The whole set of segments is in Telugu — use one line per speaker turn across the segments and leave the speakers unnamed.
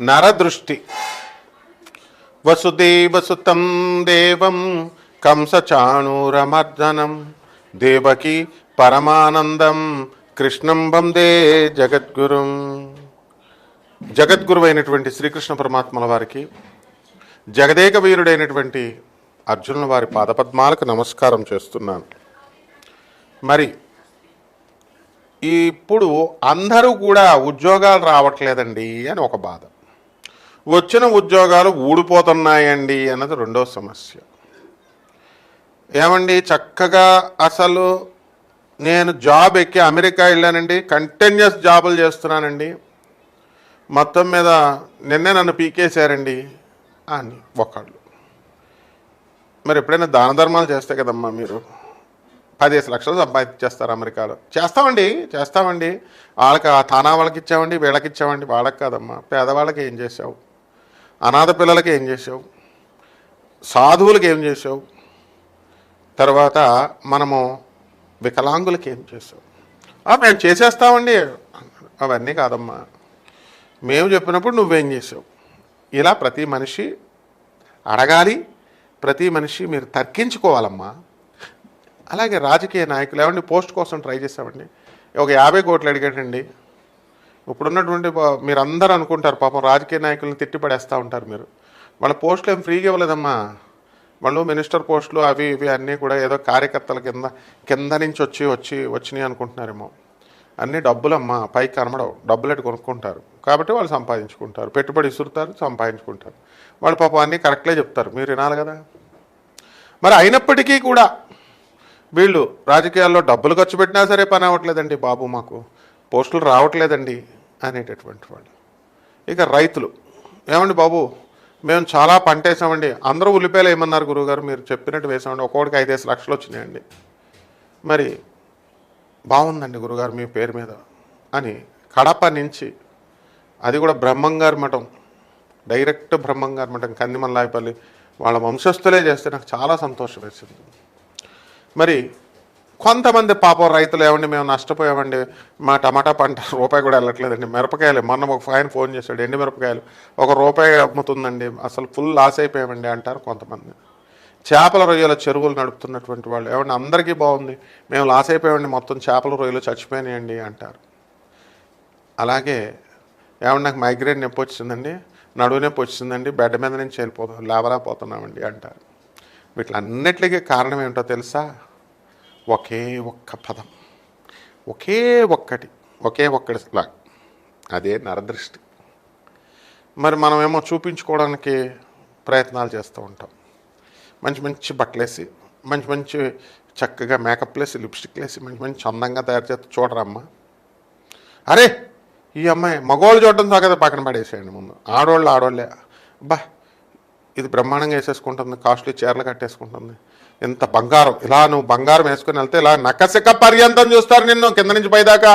నరదృష్టి. వసుదేవసుతం దేవం కంసచాణూరమర్దనం దేవకి పరమానందం కృష్ణం వందే జగద్గురుం. జగద్గురువైనటువంటి శ్రీకృష్ణ పరమాత్మల వారికి జగదేక వీరుడైనటువంటి అర్జునుల వారి పాదపద్మాలకు నమస్కారం చేస్తున్నాను. మరి ఇప్పుడు అందరూ కూడా ఉద్యోగాలు రావట్లేదండి అని ఒక బాధ. వచ్చిన ఉద్యోగాలు ఊడిపోతున్నాయండి అన్నది రెండో సమస్య. ఏమండి? చక్కగా అసలు నేను జాబ్ ఎక్కి అమెరికా వెళ్ళానండి. కంటిన్యూస్ జాబులు చేస్తున్నానండి. మొత్తం మీద నిన్నే నన్ను పీకేశారండి అని ఒకళ్ళు. మరి ఎప్పుడైనా దాన ధర్మాలు చేస్తే కదమ్మా మీరు? పదిహేను లక్షలు సంపాదించేస్తారు అమెరికాలో. చేస్తామండి చేస్తామండి. వాళ్ళకి ఆ తానా వాళ్ళకి ఇచ్చామండి వీళ్ళకి ఇచ్చామండి. వాళ్ళకి కాదమ్మా. పేదవాళ్ళకి ఏం చేసావు? అనాథ పిల్లలకి ఏం చేసావు సాధువులకి ఏం చేసావు తర్వాత మనము వికలాంగులకి ఏం చేసావు మేము చేసేస్తామండి అవన్నీ కాదమ్మా. మేము చెప్పినప్పుడు నువ్వేం చేసావు ఇలా ప్రతి మనిషి అడగాలి ప్రతి మనిషి మీరు తర్కించుకోవాలమ్మా. అలాగే రాజకీయ నాయకులు ఏమండి పోస్ట్ కోసం ట్రై చేసామండి ఒక యాభై కోట్లు అడిగాడండి. ఇప్పుడున్నటువంటి మీరు అందరూ అనుకుంటారు పాపం రాజకీయ నాయకులను తిట్టిపడేస్తూ ఉంటారు మీరు. వాళ్ళ పోస్టులు ఏం ఫ్రీగా ఇవ్వలేదమ్మా. వాళ్ళు మినిస్టర్ పోస్టులు అవి ఇవి అన్నీ కూడా ఏదో కార్యకర్తల కింద కింద నుంచి వచ్చి వచ్చి వచ్చినాయి అనుకుంటున్నారేమో. అన్నీ డబ్బులమ్మా పైకి కనబడవు. డబ్బులు కొనుక్కుంటారు. కాబట్టి వాళ్ళు సంపాదించుకుంటారు. పెట్టుబడి ఇసురుతారు సంపాదించుకుంటారు. వాళ్ళు పాపం అన్నీ కరెక్ట్లే చెప్తారు. మీరు వినాలి కదా. మరి అయినప్పటికీ కూడా వీళ్ళు రాజకీయాల్లో డబ్బులు ఖర్చు పెట్టినా సరే పని అవ్వట్లేదండి బాబు మాకు. పోస్టులు రావట్లేదండి. అనేటటువంటి వాళ్ళు. ఇక రైతులు ఏమండి బాబు మేము చాలా పంట వేసామండి. అందరూ ఉల్లిపాయలు ఏమన్నారు గురువుగారు మీరు చెప్పినట్టు వేసామండి. ఒక్కొక్కడికి ఐదేసి లక్షలు వచ్చినాయండి. మరి బాగుందండి గురుగారు మీ పేరు మీద అని కడప నుంచి అది కూడా బ్రహ్మంగారి మఠం డైరెక్ట్ బ్రహ్మంగారి మఠం కందిమల్లాయపల్లి వాళ్ళ వంశస్థులే చేస్తే నాకు చాలా సంతోషం వేసింది. మరి కొంతమంది పాపం రైతులు ఏమండి మేము నష్టపోయామండి మా టమాటా పంట రూపాయి కూడా వెళ్ళట్లేదండి మిరపకాయలు. మొన్న ఒక ఆయన ఫోన్ చేశాడు ఎండి మిరపకాయలు? ఒక రూపాయి అమ్ముతుందండి అసలు ఫుల్ లాస్ అయిపోయామండి అంటారు కొంతమంది. చేపల రొయ్యల చెరువులు నడుపుతున్నటువంటి వాళ్ళు. ఏమండి అందరికీ బాగుంది మేము లాస్ అయిపోయామండి మొత్తం చేపల రొయ్యలు చచ్చిపోయినాయండి అంటారు. అలాగే ఏమన్నా నాకు మైగ్రేన్ నొప్పి వచ్చిందండి నడువు నొప్పి వచ్చిందండి బెడ్ మీద నుంచి వెళ్ళిపోతాం లేవలేకపోతున్నామండి అంటారు. వీటిలన్నిటికీ కారణం ఏమిటో తెలుసా? ఒకే ఒక్క పదం. ఒకే ఒక్కటి. ఒకే ఒక్కటి లా. అదే నరదృష్టి. మరి మనమేమో చూపించుకోవడానికి ప్రయత్నాలు చేస్తూ ఉంటాం. మంచి మంచి బట్టలేసి మంచి మంచి చక్కగా మేకప్ వేసి లిప్స్టిక్ వేసి మంచి మంచి అందంగా తయారు చేస్తే చూడరమ్మా. అరే ఈ అమ్మాయి మగవాళ్ళు చూడడం సాగదు పక్కన పడేసేయండి ముందు. ఆడవాళ్ళు ఆడవాళ్ళే బా ఇది బ్రహ్మాండంగా వేసేసుకుంటుంది కాస్ట్లీ చీరలు కట్టేసుకుంటుంది. ఇంత బంగారం ఇలా నువ్వు బంగారం వేసుకుని వెళ్తే ఇలా నకసిక పర్యంతం చూస్తారు నిన్ను కింద నుంచి పైదాకా.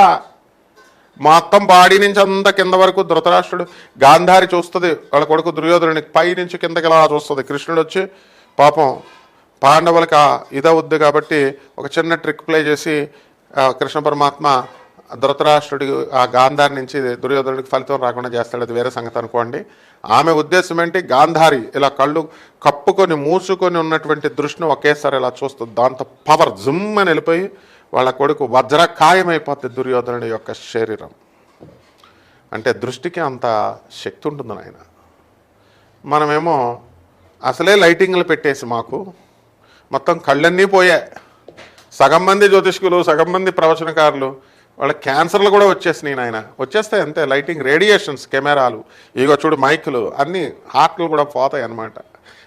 మొత్తం బాడీ నుంచి అంత కింద వరకు ధృతరాష్ట్రుడు గాంధారి చూస్తుంది వాళ్ళ కొడుకు దుర్యోధనుని పై నుంచి కిందకి ఇలా చూస్తుంది. కృష్ణుడు వచ్చి పాపం పాండవులకి ఇదవుద్ది కాబట్టి ఒక చిన్న ట్రిక్ ప్లే చేసి కృష్ణ పరమాత్మ ధృతరాష్ట్రుడి ఆ గాంధారి నుంచి దుర్యోధనుడికి ఫలితం రాకుండా చేస్తాడు. అది వేరే సంగతి అనుకోండి. ఆమె ఉద్దేశం ఏంటి? గాంధారి ఇలా కళ్ళు కప్పుకొని మూసుకొని ఉన్నటువంటి దృష్టిని ఒకేసారి ఇలా చూస్తుంది దాంతో పవర్ జుమ్ అని వెళ్ళిపోయి వాళ్ళ కొడుకు వజ్రకాయమైపోతుంది దుర్యోధనుడి యొక్క శరీరం. అంటే దృష్టికి అంత శక్తి ఉంటుంది ఆయన మనమేమో అసలే లైటింగ్లు పెట్టేసి మాకు మొత్తం కళ్ళన్నీ పోయాయి. సగం మంది జ్యోతిష్కులు సగం మంది ప్రవచనకారులు వాళ్ళ క్యాన్సర్లు కూడా వచ్చేసినాయి నాయన. వచ్చేస్తాయి అంతే. లైటింగ్ రేడియేషన్స్ కెమెరాలు ఇగో చూడు మైకులు అన్నీ హార్ట్లు కూడా పోతాయి అన్నమాట.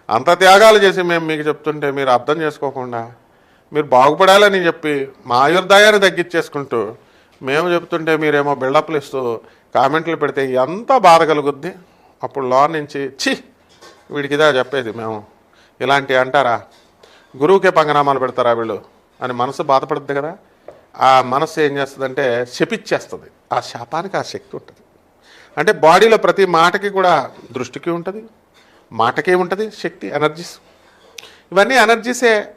అంత త్యాగాలు చేసి మేము మీకు చెప్తుంటే మీరు అర్థం చేసుకోకుండా మీరు బాగుపడాలని చెప్పి మా ఆయుర్దాయాన్ని తగ్గించేసుకుంటూ మేము చెప్తుంటే మీరేమో బిల్డప్లు ఇస్తూ కామెంట్లు పెడితే ఎంత బాధ కలుగుద్ది. అప్పుడు లో నుంచి చి వీడికిదా చెప్పేది మేము. ఇలాంటివి అంటారా? గురువుకే పంగనామాలు పెడతారా వీళ్ళు? అని మనసు బాధపడుద్ది కదా. ఆ మనసు ఏం చేస్తుందంటే శపిచ్చేస్తుంది ఆ శాపానికి ఆ శక్తి ఉంటుంది. అంటే బాడీలో ప్రతి మాటకి కూడా దృష్టికి ఉంటుంది. మాటకే ఉంటుంది శక్తి ఎనర్జీస్. ఇవన్నీ ఎనర్జీసే.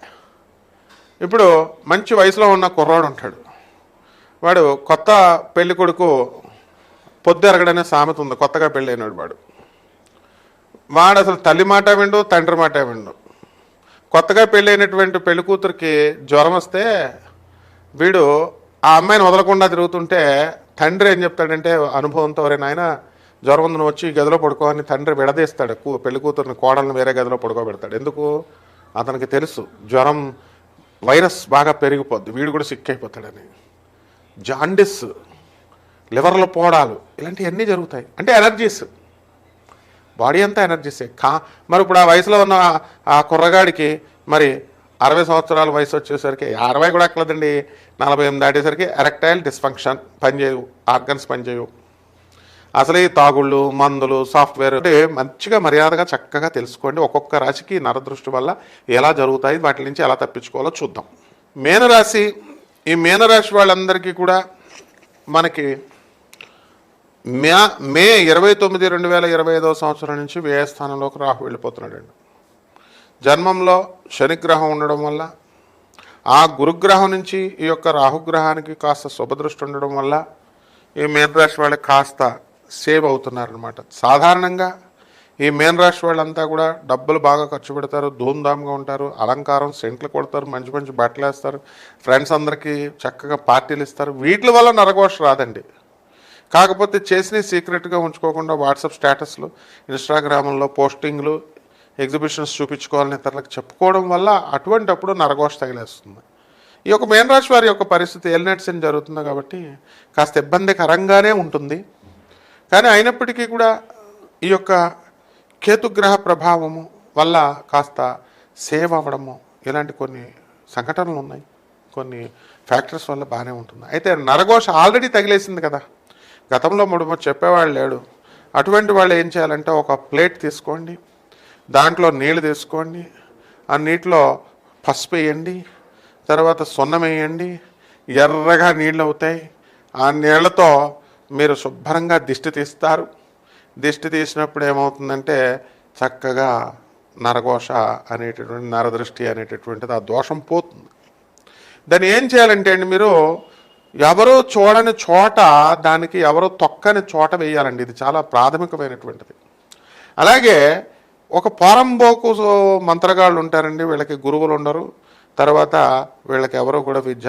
ఇప్పుడు మంచి వయసులో ఉన్న కుర్రాడు ఉంటాడు. వాడు కొత్త పెళ్ళి కొడుకు పొద్దు ఎరగడనే సామెత ఉంది. కొత్తగా పెళ్ళైనడు వాడు. వాడు అసలు తల్లి మాట విండు తండ్రి మాట విండు. కొత్తగా పెళ్ళైనటువంటి పెళ్ళి కూతురికి జ్వరం వస్తే వీడు ఆ అమ్మాయిని వదలకుండా తిరుగుతుంటే తండ్రి ఏం చెప్తాడంటే అనుభవంతో ఎవరైనా ఆయన జ్వరం ఉందని వచ్చి గదిలో పడుకోని తండ్రి విడదీస్తాడు. కూ పెళ్ళి కూతురిని కోడల్ని వేరే గదిలో పడుకోబెడతాడు. ఎందుకు? అతనికి తెలుసు జ్వరం వైరస్ బాగా పెరిగిపోద్ది. వీడు కూడా సిక్ అయిపోతాడని. జాండిస్ లివర్లో పోడాలు ఇలాంటివన్నీ జరుగుతాయి. అంటే ఎనర్జీస్. బాడీ అంతా ఎనర్జీసే. కా మరి ఇప్పుడు ఆ వయసులో ఉన్న ఆ కుర్రగాడికి మరి అరవై సంవత్సరాల వయసు వచ్చేసరికి అరవై కూడా ఎక్కలేదండి నలభై ఎనిమిది దాటేసరికి ఎరెక్టైల్ డిస్ఫంక్షన్ పనిచేయవు ఆర్గన్స్ పనిచేయవు. అసలు ఈ తాగుళ్ళు మందులు సాఫ్ట్వేర్ అంటే మంచిగా మర్యాదగా చక్కగా తెలుసుకోండి. ఒక్కొక్క రాశికి నరదృష్టి వల్ల ఎలా జరుగుతాయి వాటి నుంచి ఎలా తప్పించుకోవాలో చూద్దాం. మేనరాశి ఈ మేనరాశి వాళ్ళందరికీ కూడా మనకి మే మే ఇరవై తొమ్మిది రెండు వేల ఇరవై ఐదవ సంవత్సరం నుంచి వ్యయస్థానంలోకి రాహు వెళ్ళిపోతున్నాడండి. జన్మంలో శనిగ్రహం ఉండడం వల్ల ఆ గురుగ్రహం నుంచి ఈ యొక్క రాహుగ్రహానికి కాస్త శుభదృష్టి ఉండడం వల్ల ఈ మేన రాశి కాస్త సేవ్ అవుతున్నారనమాట సాధారణంగా ఈ మేన రాశి వాళ్ళంతా కూడా డబ్బులు బాగా ఖర్చు పెడతారు ధూమ్ధామ్గా ఉంటారు అలంకారం సెంట్లు కొడతారు మంచి మంచి బట్టలు వేస్తారు ఫ్రెండ్స్ అందరికీ చక్కగా పార్టీలు ఇస్తారు. వీటి వల్ల నరఘోష రాదండి. కాకపోతే చేసిన సీక్రెట్గా ఉంచుకోకుండా వాట్సాప్ స్టేటస్లు ఇన్స్టాగ్రామ్లో పోస్టింగ్లు ఎగ్జిబిషన్స్ చూపించుకోవాలని ఇతరులకు చెప్పుకోవడం వల్ల అటువంటప్పుడు నరఘోష తగిలేస్తుంది. ఈ యొక్క మేన్ రాశి వారి యొక్క పరిస్థితి ఎల్నెట్సిన్ జరుగుతుంది కాబట్టి కాస్త ఇబ్బందికరంగానే ఉంటుంది. కానీ అయినప్పటికీ కూడా ఈ యొక్క కేతుగ్రహ ప్రభావము వల్ల కాస్త సేవ్ అవ్వడము ఇలాంటి కొన్ని సంఘటనలు ఉన్నాయి. కొన్ని ఫ్యాక్టర్స్ వల్ల బాగానే ఉంటుంది. అయితే నరఘోష ఆల్రెడీ తగిలేసింది కదా. గతంలో మూడు చెప్పేవాళ్ళు లేడు. అటువంటి వాళ్ళు ఏం చేయాలంటే ఒక ప్లేట్ తీసుకోండి. దాంట్లో నీళ్ళు తీసుకోండి ఆ నీటిలో పసుపు వేయండి తర్వాత సున్నం వేయండి ఎర్రగా నీళ్ళు అవుతాయి. ఆ నీళ్ళతో మీరు శుభ్రంగా దిష్టి తీస్తారు. దిష్టి తీసినప్పుడు ఏమవుతుందంటే చక్కగా నరఘోష అనేటటువంటి నరదృష్టి అనేటటువంటిది ఆ దోషం పోతుంది. దాన్ని ఏం చేయాలంటే అండి మీరు ఎవరో చూడని చోట దానికి ఎవరో తొక్కని చోట వేయాలండి. ఇది చాలా ప్రాథమికమైనటువంటిది. అలాగే ఒక పోరంబోకు మంత్రగాళ్ళు ఉంటారండి వీళ్ళకి గురువులు ఉండరు. తర్వాత వీళ్ళకి ఎవరో కూడా విద్య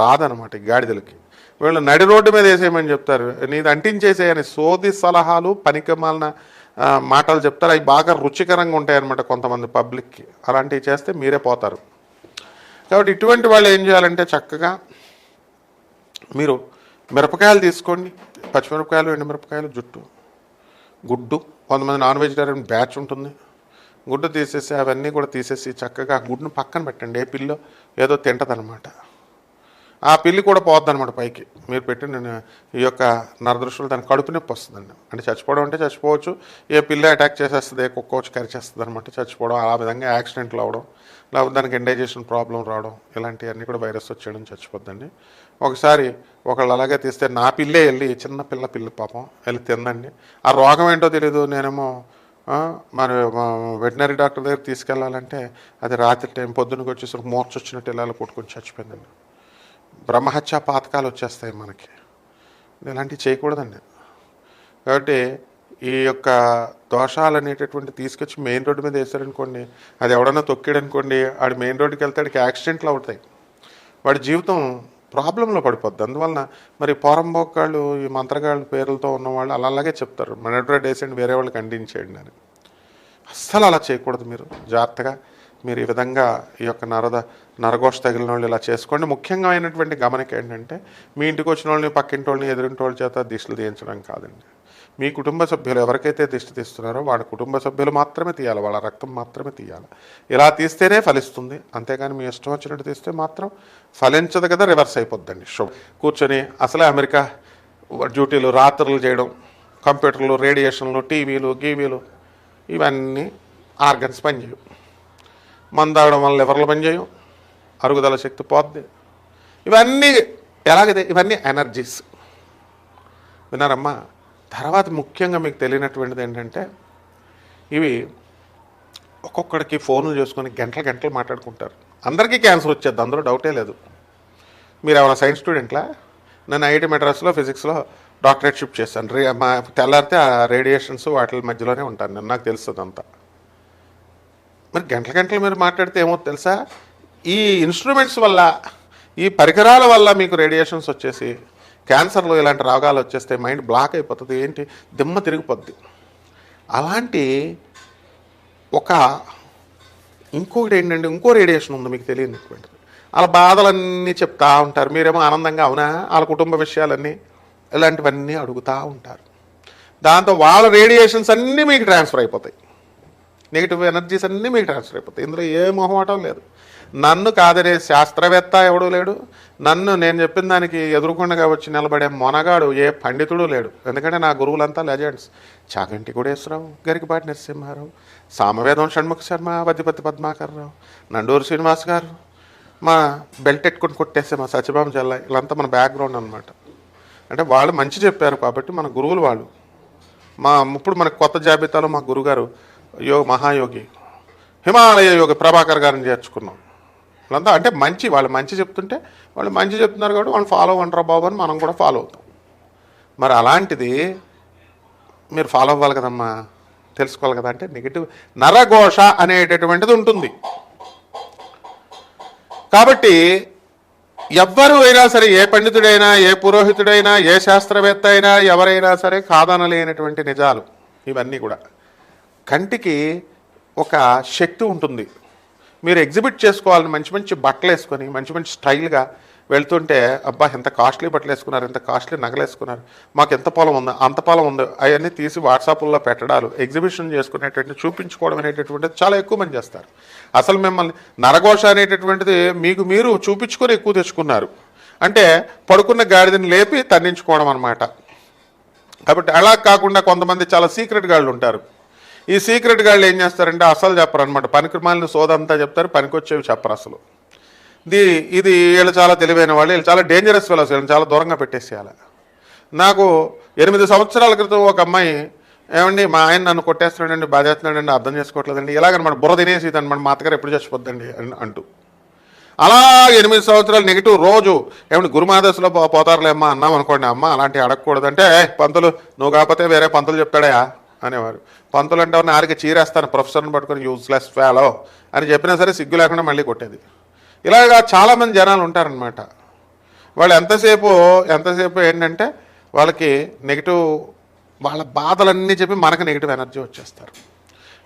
రాదనమాట గాడిదలకి. వీళ్ళు నడి రోడ్డు మీద వేసేయమని చెప్తారు. నీది అంటించేసేయని సోది సలహాలు పనికిమాలిన మాటలు చెప్తారు. అవి బాగా రుచికరంగా ఉంటాయన్నమాట కొంతమంది పబ్లిక్కి. అలాంటివి చేస్తే మీరే పోతారు. కాబట్టి ఇటువంటి వాళ్ళు ఏం చేయాలంటే చక్కగా మీరు మిరపకాయలు తీసుకోండి. పచ్చిమిరపకాయలు ఎండుమిరపకాయలు జుట్టు గుడ్డు కొంతమంది నాన్ వెజిటేరియన్ బ్యాచ్ ఉంటుంది. గుడ్డు తీసేసి అవన్నీ కూడా తీసేసి చక్కగా ఆ గుడ్డును పక్కన పెట్టండి. ఏ పిల్లు ఏదో తింటదనమాట ఆ పిల్లి కూడా పోద్ది అనమాట పైకి. మీరు పెట్టిన ఈ యొక్క నరదృష్టిలో దాని కడుపు నొప్పి వస్తుందండి. అంటే చచ్చిపోవడం అంటే చచ్చిపోవచ్చు. ఏ పిల్ల అటాక్ చేసేస్తుంది ఏ కుక్క వచ్చి కరిచేస్తుంది అనమాట చచ్చిపోవడం ఆ విధంగా యాక్సిడెంట్లు అవడం లేకపోతే దానికి ఇండైజేషన్ ప్రాబ్లం రావడం ఇలాంటివన్నీ కూడా వైరస్ వచ్చేయడం చచ్చిపోద్దండి. ఒకసారి ఒకళ్ళు అలాగే తీస్తే నా పిల్లే వెళ్ళి చిన్న పిల్ల పిల్ల పాపం వెళ్ళి తిందండి ఆ రోగం ఏంటో తెలియదు నేనేమో మరి వెటనరీ డాక్టర్ దగ్గర తీసుకెళ్ళాలంటే అది రాత్రి టైం పొద్దున్నకి వచ్చేసరికి మోర్చ వచ్చినట్టు ఇలా పుట్టుకొని చచ్చిపోయిందండి. బ్రహ్మహత్య పాతకాలు వచ్చేస్తాయి మనకి. ఇలాంటివి చేయకూడదండి. కాబట్టి ఈ యొక్క దోషాలు అనేటటువంటి తీసుకొచ్చి మెయిన్ రోడ్డు మీద వేసారనుకోండి అది ఎవడన్నా తొక్కాడనుకోండి ఆడు మెయిన్ రోడ్డుకి వెళ్తాడికి యాక్సిడెంట్లు అవుతాయి. వాడి జీవితం ప్రాబ్లంలో పడిపోద్ది. అందువలన మరి పోరంబోకాళ్ళు ఈ మంత్రగాళ్ళ పేర్లతో ఉన్నవాళ్ళు అలా అలాగే చెప్తారు. మన వేసేయండి వేరే వాళ్ళకి అందించేయండి అని. అస్సలు అలా చేయకూడదు మీరు. జాగ్రత్తగా మీరు ఈ విధంగా ఈ యొక్క నరద నరగోష తగిలిన వాళ్ళు ఇలా చేసుకోండి. ముఖ్యంగా అయినటువంటి గమనిక ఏంటంటే మీ ఇంటికి వచ్చిన వాళ్ళని పక్కింటి వాళ్ళని ఎదురింటి వాళ్ళ చేత దిశలు తీయించడం కాదండి. మీ కుటుంబ సభ్యులు ఎవరికైతే దిష్టి తీస్తున్నారో వాళ్ళ కుటుంబ సభ్యులు మాత్రమే తీయాలి వాళ్ళ రక్తం మాత్రమే తీయాలి. ఇలా తీస్తేనే ఫలిస్తుంది. అంతేగాని మీ ఇష్టం వచ్చినట్టు తీస్తే మాత్రం ఫలించదు కదా రివర్స్ అయిపోద్దండి. షో కూర్చొని అసలే అమెరికా డ్యూటీలు రాత్రులు చేయడం కంప్యూటర్లు రేడియేషన్లు టీవీలు గీవీలు ఇవన్నీ ఆర్గన్స్ పనిచేయవు మందాగడం వల్ల లివర్లు పనిచేయవు అరుగుదల శక్తి పోద్ది. ఇవన్నీ ఎలాగైతే ఇవన్నీ ఎనర్జీస్. విన్నారమ్మా? తర్వాత ముఖ్యంగా మీకు తెలియనటువంటిది ఏంటంటే ఇవి ఒక్కొక్కడికి ఫోన్లు చేసుకొని గంటలు గంటలు మాట్లాడుకుంటారు. అందరికీ క్యాన్సర్ వచ్చేది అందులో డౌటే లేదు. మీరు ఏమైనా సైన్స్ స్టూడెంట్లా? నేను ఐఐటి మెడ్రాస్లో ఫిజిక్స్లో డాక్టరేట్షిప్ చేశాను. రే మా తెల్లారితే ఆ రేడియేషన్స్ వాటి మధ్యలోనే ఉంటాను నేను నాకు తెలుస్తుంది అంతా మరి గంటల గంటలు మీరు మాట్లాడితే ఏమో తెలుసా? ఈ ఇన్స్ట్రుమెంట్స్ వల్ల ఈ పరికరాల వల్ల మీకు రేడియేషన్స్ వచ్చేసి క్యాన్సర్లో ఇలాంటి రోగాలు వచ్చేస్తే మైండ్ బ్లాక్ అయిపోతుంది ఏంటి? దిమ్మ తిరిగిపోద్ది. అలాంటి ఒక ఇంకొకటి ఏంటంటే ఇంకో రేడియేషన్ ఉంది మీకు తెలియనిటువంటిది వాళ్ళ బాధలన్నీ చెప్తా ఉంటారు. మీరేమో ఆనందంగా అవునా? వాళ్ళ కుటుంబ విషయాలన్నీ ఇలాంటివన్నీ అడుగుతూ ఉంటారు. దాంతో వాళ్ళ రేడియేషన్స్ అన్నీ మీకు ట్రాన్స్ఫర్ అయిపోతాయి. నెగిటివ్ ఎనర్జీస్ అన్నీ మీకు ట్రాన్స్ఫర్ అయిపోతాయి. ఇందులో ఏ మొహమాటం లేదు. నన్ను కాదనే శాస్త్రవేత్త ఎవడూ లేడు. నన్ను నేను చెప్పిన దానికి ఎదుర్కొండగా వచ్చి నిలబడే మొనగాడు ఏ పండితుడు లేడు. ఎందుకంటే నా గురువులంతా లెజెండ్స్. చాగంటి కోడేశ్వరరావు గరికపాటి నరసింహారావు సామవేదం షణ్ముఖ శర్మ వద్దిపతి పద్మాకర్రావు నండూరు శ్రీనివాస్ గారు. మా బెల్ట్ ఎట్టుకుని కొట్టేసే మా సత్యభామ జల్ల వీళ్ళంతా మన బ్యాక్గ్రౌండ్ అనమాట అంటే వాళ్ళు మంచి చెప్పారు కాబట్టి మన గురువులు వాళ్ళు. మా ఇప్పుడు మన కొత్త జాబితాలో మా గురుగారు యోగ మహాయోగి హిమాలయ యోగ ప్రభాకర్ గారిని చేర్చుకున్నాం. వాళ్ళంతా అంటే మంచి వాళ్ళు మంచి చెప్తుంటే వాళ్ళు మంచి చెప్తున్నారు కాబట్టి వాళ్ళు ఫాలో అవ్వంటారా బాబు అని మనం కూడా ఫాలో అవుతాం. మరి అలాంటిది మీరు ఫాలో అవ్వాలి కదమ్మా. తెలుసుకోవాలి కదా అంటే నెగిటివ్ నరఘోష అనేటటువంటిది ఉంటుంది. కాబట్టి ఎవ్వరు అయినా సరే ఏ పండితుడైనా ఏ పురోహితుడైనా ఏ శాస్త్రవేత్త అయినా ఎవరైనా సరే కాదనలేనటువంటి నిజాలు ఇవన్నీ కూడా. కంటికి ఒక శక్తి ఉంటుంది. మీరు ఎగ్జిబిట్ చేసుకోవాలని మంచి మంచి బట్టలు వేసుకొని మంచి మంచి స్టైల్గా వెళ్తుంటే అబ్బా ఎంత కాస్ట్లీ బట్టలు వేసుకున్నారు ఎంత కాస్ట్లీ నగలు వేసుకున్నారు మాకు ఎంత పొలం ఉందో అంత పొలం ఉందో అవన్నీ తీసి వాట్సాప్లో పెట్టడాలు ఎగ్జిబిషన్ చేసుకునేటువంటి చూపించుకోవడం అనేటటువంటిది చాలా ఎక్కువ మంది చేస్తారు. అసలు మిమ్మల్ని నరఘోష అనేటటువంటిది మీకు మీరు చూపించుకొని ఎక్కువ తెచ్చుకున్నారు. అంటే పడుకున్న గాడిదని లేపి తన్నించుకోవడం అనమాట కాబట్టి అలా కాకుండా కొంతమంది చాలా సీక్రెట్ గాళ్ళు ఉంటారు. ఈ సీక్రెట్ గాళ్ళు ఏం చేస్తారంటే అసలు చెప్పరు అనమాట పనికిమాలిన సోదంతా చెప్తారు పనికొచ్చేవి చెప్పరు అసలు. ఇది ఇది వీళ్ళు చాలా తెలివైన వాళ్ళు వీళ్ళు చాలా డేంజరస్ ఫెలోస్ వీళ్ళని చాలా దూరంగా పెట్టేసేయాలి. నాకు ఎనిమిది సంవత్సరాల క్రితం ఒక అమ్మాయి ఏమండి మా ఆయన నన్ను కొట్టేస్తున్నాడండి బాధేస్తున్నాడండి అర్థం చేసుకోవట్లేదండి ఇలాగనమాట బుర్ర తినేసి అనమాట మా అత్తగారు ఎప్పుడు చచ్చిపోద్దండి అంటూ. అలా ఎనిమిది సంవత్సరాలు నెగిటివ్ రోజు ఏమంటే గురుమాదశలో పో పోతారులేమ్మా అన్నాం అనుకోండి అమ్మ అలాంటి అడగకూడదంటే పంతులు నువ్వు కాకపోతే వేరే పంతులు చెప్తాడా అనేవారు. పంతులు అంటే ఉన్న ఆరికి చీరేస్తాను ప్రొఫెసర్ని పట్టుకొని యూజ్లెస్ ఫాలో అని చెప్పినా సరే సిగ్గు లేకుండా మళ్ళీ కొట్టేది. ఇలాగా చాలామంది జనాలు ఉంటారనమాట వాళ్ళు ఎంతసేపు ఎంతసేపు ఏంటంటే వాళ్ళకి నెగిటివ్ వాళ్ళ బాధలన్నీ చెప్పి మనకు నెగిటివ్ ఎనర్జీ వచ్చేస్తారు.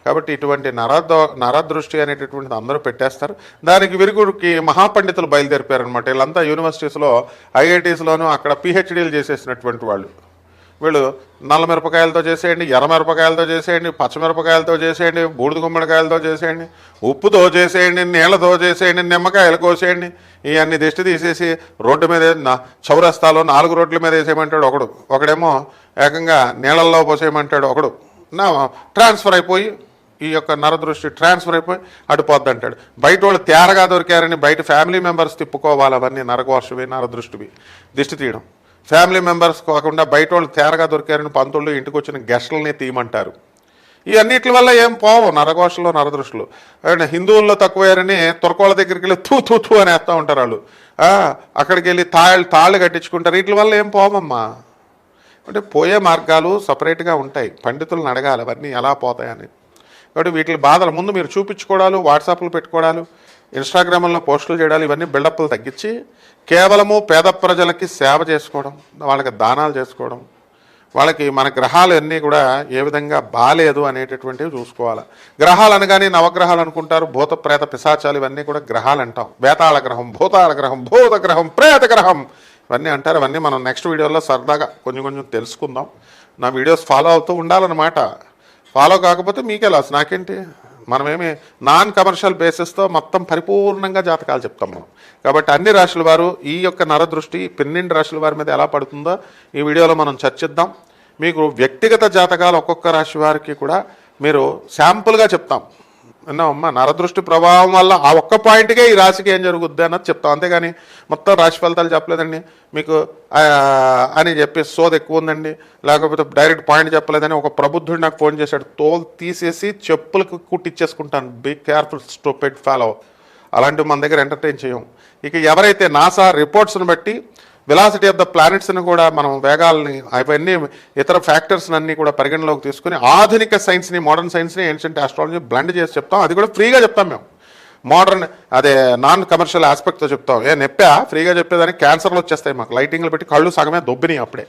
కాబట్టి ఇటువంటి నరదో నరదృష్టి అనేటటువంటిది అందరూ పెట్టేస్తారు. దానికి విరుగుడికి మహాపండితులు బయలుదేరిపారనమాట వీళ్ళంతా యూనివర్సిటీస్లో ఐఐటీస్లోనూ అక్కడ పిహెచ్డీలు చేసేసినటువంటి వాళ్ళు. వీళ్ళు నల్ల మిరపకాయలతో చేసేయండి ఎర్ర మిరపకాయలతో చేసేయండి పచ్చమిరపకాయలతో చేసేయండి బూడిద గుమ్మడికాయలతో చేసేయండి ఉప్పుతో చేసేయండి నీళ్ళతో చేసేయండి నిమ్మకాయలు కోసేయండి ఇవన్నీ దిష్టి తీసేసి రోడ్డు మీద చౌరస్తాలో నాలుగు రోడ్ల మీద వేసేయమంటాడు ఒకడు. ఒకడేమో ఏకంగా నీళ్ళల్లో పోసేయమంటాడు ఒకడు. నా ట్రాన్స్ఫర్ అయిపోయి ఈ యొక్క నరదృష్టి ట్రాన్స్ఫర్ అయిపోయి అడిపోద్ది అంటాడు బయట వాళ్ళు తేరగా దొరికారని బయట ఫ్యామిలీ మెంబర్స్ తిప్పుకోవాలి అవన్నీ నరకోశవి నరదృష్టివి. దిష్టి తీయడం. ఫ్యామిలీ మెంబర్స్ కాకుండా బయట వాళ్ళు తేరగా దొరికారని పంతుళ్ళు ఇంటికి వచ్చిన గెస్టులని తీయమంటారు. ఈ అన్నిటి వల్ల ఏం పోవు? నరఘోషలు నరదృష్టులు. హిందువుల్లో తక్కువయ్యారని తుర్కోళ్ళ దగ్గరికి వెళ్ళి తూ తూ తూ అని వేస్తూ ఉంటారు వాళ్ళు. అక్కడికి వెళ్ళి తాళ్ళు తాళ్ళు కట్టించుకుంటారు. వీటి వల్ల ఏం పోవమ్మా? అంటే పోయే మార్గాలు సపరేట్గా ఉంటాయి. పండితులను అడగాలి అవన్నీ ఎలా పోతాయని. కాబట్టి వీటి బాధలు ముందు మీరు చూపించుకోవడాలు వాట్సాప్లు పెట్టుకోవడాలు ఇన్స్టాగ్రామ్లో పోస్టులు చేయడాలు ఇవన్నీ బిల్డప్లు తగ్గించి కేవలము పేద ప్రజలకి సేవ చేసుకోవడం వాళ్ళకి దానాలు చేసుకోవడం వాళ్ళకి మన గ్రహాలు అన్నీ కూడా ఏ విధంగా బాలేదు అనేటటువంటివి చూసుకోవాలి. గ్రహాలు అనగానే నవగ్రహాలు అనుకుంటారు భూత ప్రేత పిశాచాలు ఇవన్నీ కూడా గ్రహాలు అంటాం. వేతాళ గ్రహం భూతాళ గ్రహం భూత గ్రహం ప్రేత గ్రహం ఇవన్నీ అంటారు. ఇవన్నీ మనం నెక్స్ట్ వీడియోలో సరదాగా కొంచెం కొంచెం తెలుసుకుందాం. నా వీడియోస్ ఫాలో అవుతూ ఉండాలన్నమాట. ఫాలో కాకపోతే మీకే లాస్. నాకేంటి? మనమేమి నాన్ కమర్షియల్ బేసిస్తో మొత్తం పరిపూర్ణంగా జాతకాలు చెప్తాం మనం. కాబట్టి అన్ని రాశుల వారు ఈ యొక్క నరదృష్టి పన్నెండు రాశుల వారి మీద ఎలా పడుతుందో ఈ వీడియోలో మనం చర్చిద్దాం. మీకు వ్యక్తిగత జాతకాలు ఒక్కొక్క రాశి వారికి కూడా మీరు శాంపుల్గా చెప్తాం. అమ్మా నరదృష్టి ప్రభావం వల్ల ఆ ఒక్క పాయింట్కే ఈ రాశికి ఏం జరుగుద్ది అన్నది చెప్తాం అంతేగాని మొత్తం రాశి ఫలితాలు చెప్పలేదండి. మీకు అని చెప్పి సోది ఎక్కువ ఉందండి. లేకపోతే డైరెక్ట్ పాయింట్ చెప్పలేదని ఒక ప్రబుద్ధుడు నాకు ఫోన్ చేశాడు. తోలు తీసేసి చెప్పులకు కుట్టిచ్చేసుకుంటాను. బీ కేర్ఫుల్ స్టోపెడ్ ఫాలో అలాంటివి మన దగ్గర ఎంటర్టైన్ చేయం. ఇక ఎవరైతే నాసా రిపోర్ట్స్ని బట్టి వెలాసిటీ ఆఫ్ ద ప్లానెట్స్ని కూడా మనం వేగాలని అవన్నీ ఇతర ఫ్యాక్టర్స్ అన్ని కూడా పరిగణలోకి తీసుకుని ఆధునిక సైన్స్ని మోడర్న్ సైన్స్ని ఏన్షియంట్ ఆస్ట్రాలజీ బ్లెండ్ చేసి చెప్తాం. అది కూడా ఫ్రీగా చెప్తాం మేము. మోడర్న్ అదే నాన్ కమర్షియల్ ఆస్పెక్ట్తో చెప్తాం. ఏ నెప్పా? ఫ్రీగా చెప్పేదానికి క్యాన్సర్లు వచ్చేస్తాయి మాకు. లైటింగ్లు పెట్టి కళ్ళు సగమే దొబ్బినాయి అప్పుడే.